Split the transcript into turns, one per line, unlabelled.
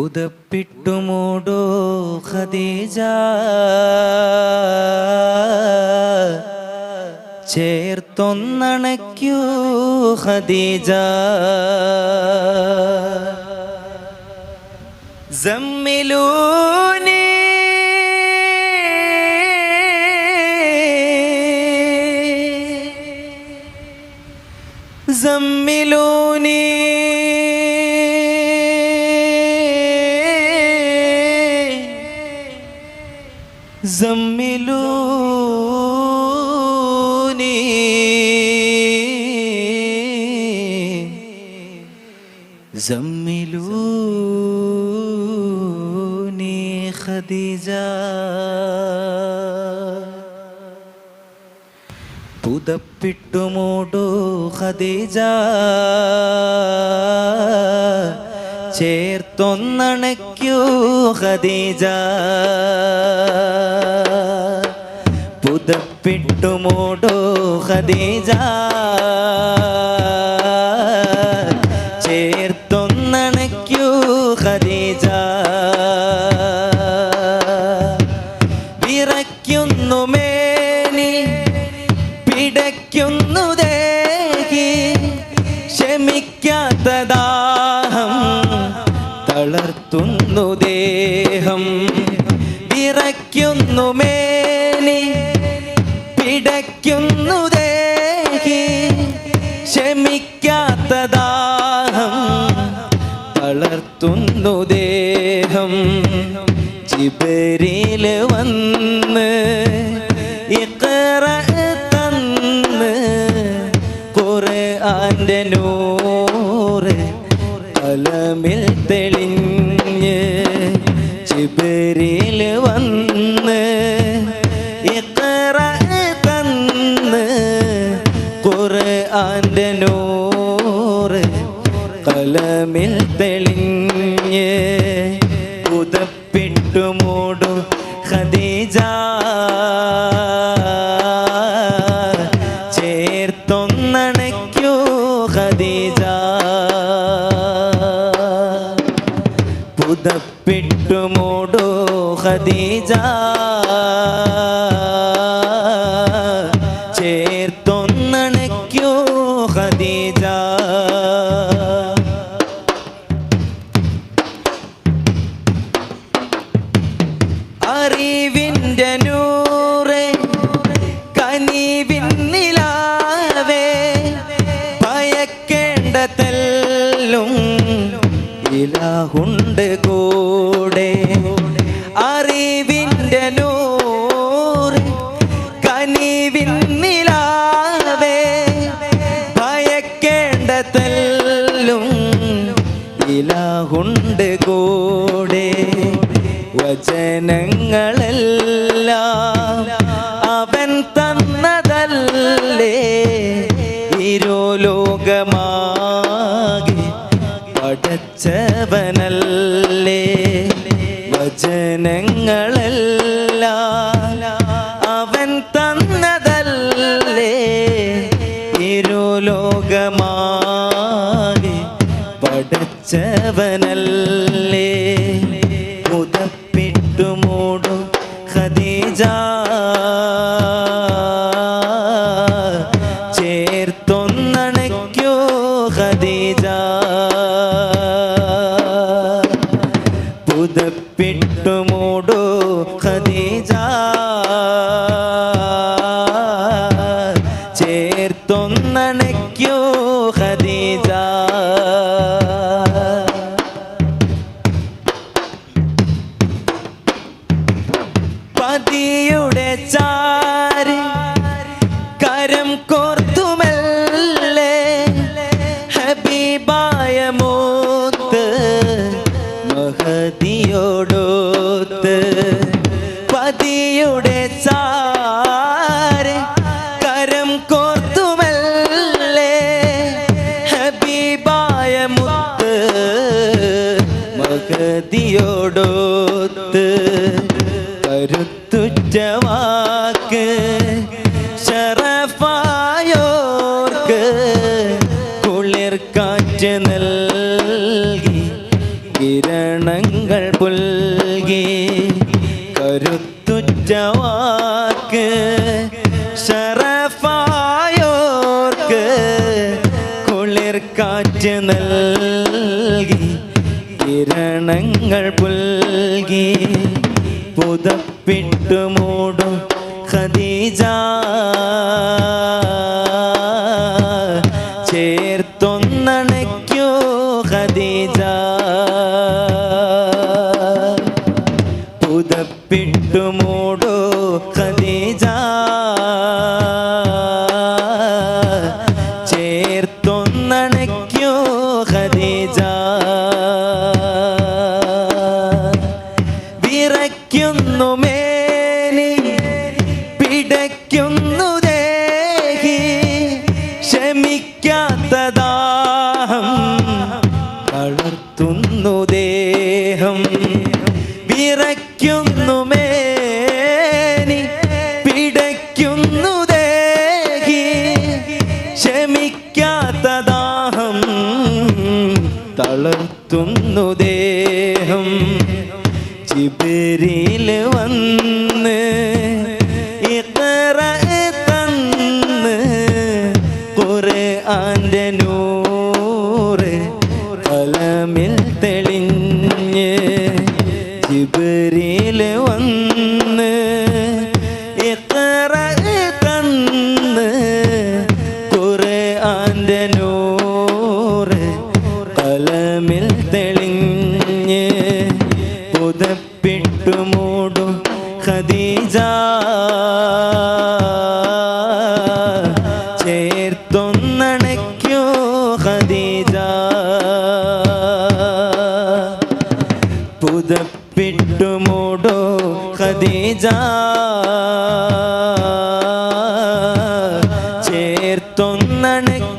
പുതപ്പിട്ടു മൂടോ ഖദീജ? ചേർത്തൊന്നണയ്ക്കൂ ഖദീജ. ജമ്മിലൂനി ജമ്മിലൂനീ زملوني زملوني خديجة പുതപ്പിട്ടുമൂടു ഖദീജ ചേർത്തൊന്നണയ്ക്കൂ ഖദീജ. പുതപ്പിട്ടുമൂടു ഖദീജ. ചേർത്തൊന്നണയ്ക്കൂ ഖദീജ. വിറയ്ക്കുന്നു മേനി പിടയ്ക്കുന്നു ദേഹി. ക്ഷമിക്കാത്ത ദാഹം തളർത്തുന്നു ദേഹം. വിറയ്ക്കുന്നു മേനി. പിടയ്ക്കുന്നു ദേഹി. ക്ഷമിക്കാത്ത ദാഹം തളർത്തുന്നു ദേഹം. ചിബരിൽ വന്ന് ഇക്കറ തന്ന് ആന്റെ നൂറ് കലമിൽ തെളിഞ്ഞ് ചിബരിൽ വന്ന് ഇത്ര തന്ന് ഖുർആന്റെ നൂറ് കലമിൽ തെളിഞ്ഞ് പുതപ്പിട്ടു മൂടും ഖദീജ. ചേർത്തൊന്നണയ്ക്കൂ ഖദീജ. പുതപ്പിട്ടു മൂടു ഖദീജ. ചേർത്തൊന്നണയ്ക്കൂ ഖദീജ. അറിവിന്റെ നൂറെ കനിവിൻ നിലാവേ ഭയക്കേണ്ട തെല്ലും ഇലാഹുണ്ട് കൂടെ. അറിവിന്റെ നൂറ് കനിവിൻ നിലാവേ. ഭയക്കേണ്ട തെല്ലും ഇലാഹുണ്ട് കൂടെ. വചനങ്ങളെല്ലാം അവൻ തന്നതല്ലേ. ഇരുലോകമാകെ പടച്ചവനല്ലേ വചനങ്ങളല്ല അവൻ തന്നതല്ലേ? ഇരുലോകമാകെ പടച്ചവനല്ലേ മുതപ്പിട്ടു ഖദീജ. ചേർത്തൊന്നണയ്ക്കോ ഖദീജ. പുതപ്പിട്ടു മൂടു ഖദീജ. ചേർത്തൊന്നണയ്ക്കൂ. ഷറഫായോർക്ക് കുളിർ കാറ്റ് നൽകി കിരണങ്ങൾ പുൽകി പുതപ്പിട്ടു മൂടും ഖദീജ. ചേർത്തൊന്നണയ്ക്കോ ഖദീജ. പുതപ്പിട്ടു ഖുർആന്റെ നൂറ് കലമിൽ തെളിഞ്ഞ് ജിബരിയിൽ വന്ന് ഇഖ്റ തന്ന് നൂറ് ചേർത്തൊന്നണയ്ക്കോ